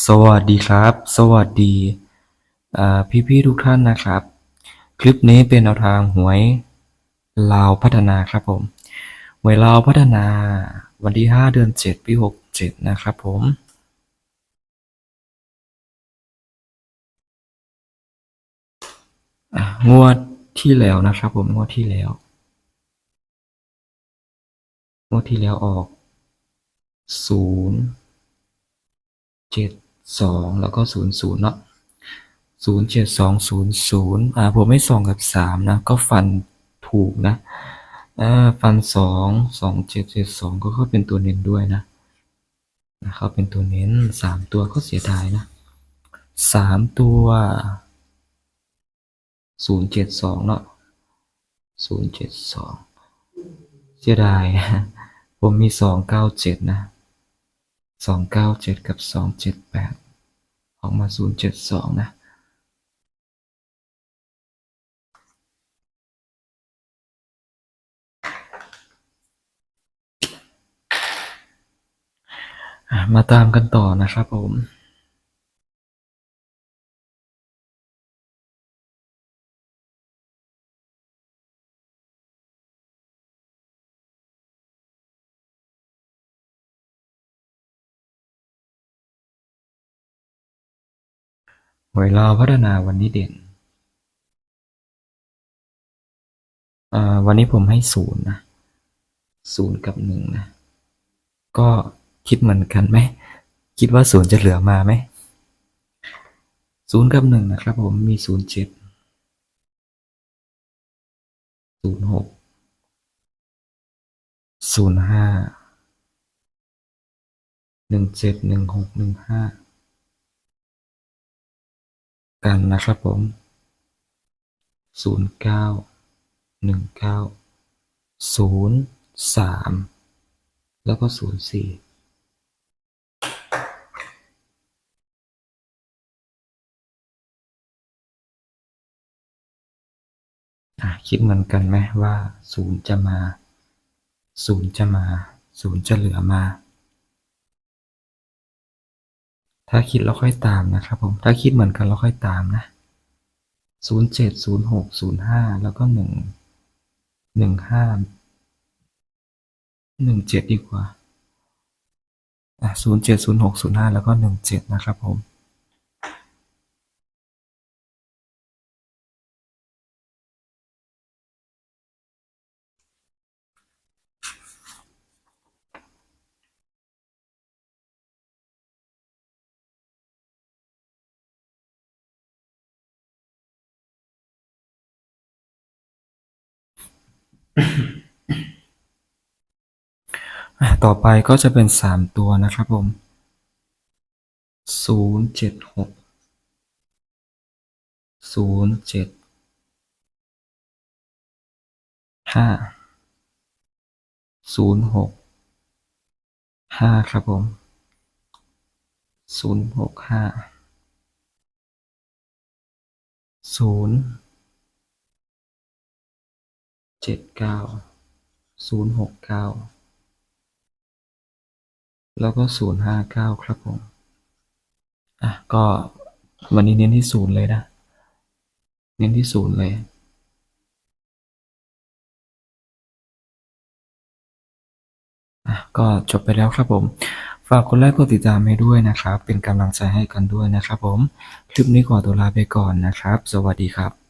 สวัสดีครับ สวัสดีอ่พี่ๆทุกท่านนะครับ คลิปนี้เป็นแนวทางหวยลาวพัฒนาครับผมหวยลาวพัฒนาวันที่ 5 เดือน 7 ปี67 นะครับผมงวดที่แล้วนะครับผมงวดที่แล้วงวดที่แล้วออกศูน สองแล้วก็ศูนย์ศูนย์เนาะศูนย์เจ็ดสองศูนย์ศูนย์อ่าผมไม่สองกับสามนะ ก็ฟันถูกนะอ่าฟันสองสองเจ็ดเจ็ดสองก็เข้าเป็นตัวเน้นด้วยนะนะครับเป็นตัวเน้นสามตัวก็เสียดายนะสามตัวศูนย์เจ็ดสองเนาะศูนย์เจ็ดสองเสียดาย ผมมีสองเก้าเจ็ดนะ สองเก้าเจ็ดกับสองเจ็ดแปดออกมาศูนย์เจ็ดสองนะอะมาตามกันต่อนะครับผม หวยลาวพัฒนาวันนี้เด่น วันนี้ผมให้ศูนย์นะศูนย์กับหนึ่งนะ ก็คิดเหมือนกันไหม คิดว่าศูนย์จะเหลือมาไหมศูนย์กับหนึ่งนะครับผมมีศูนย์เจ็ดศูนย์หกศูนย์ห้าหนึ่งเจ็ดหนึ่งหกหนึ่งห้า กันนะครับผมศูนย์เก้าหนึ่งเก้าศูนย์สามแล้วก็ศูนย์สี่คิดเหมือนกันไหมว่าศูนย์จะมาศูนย์จะมาศูนย์จะเหลือมา ถ้าคิดเราค่อยตามนะครับผม ถ้าคิดเหมือนกันเราค่อยตามนะศูนย์เจ็ดศูนย์หกศูนย์ห้าแล้วก็หนึ่งหนึ่งห้าหนึ่งเจ็ดดีกว่าอะศูนย์เจ็ดศูนย์หกศูนย์ห้าแล้วก็หนึ่งเจ็ดนะครับผม ต่อไปก็จะเป็นสามตัวนะครับผมศูนย์เจ็ดหกศูนย์เจ็ดห้าศูนย์หกห้าครับผมศูนย์หกห้าศูนย์ เจ็ดเก้าศูนย์หกเก้าแล้วก็ศูนย์ห้าเก้าครับผม อะ ก็วันนี้เน้นที่ศูนย์เลยนะ เน้นที่ศูนย์เลยอะก็จบไปแล้วครับผม ฝากกดไลค์กดติดตามให้ด้วยนะครับ เป็นกำลังใจให้กันด้วยนะครับผม คลิปนี้ขอตัวลาไปก่อนนะครับ สวัสดีครับ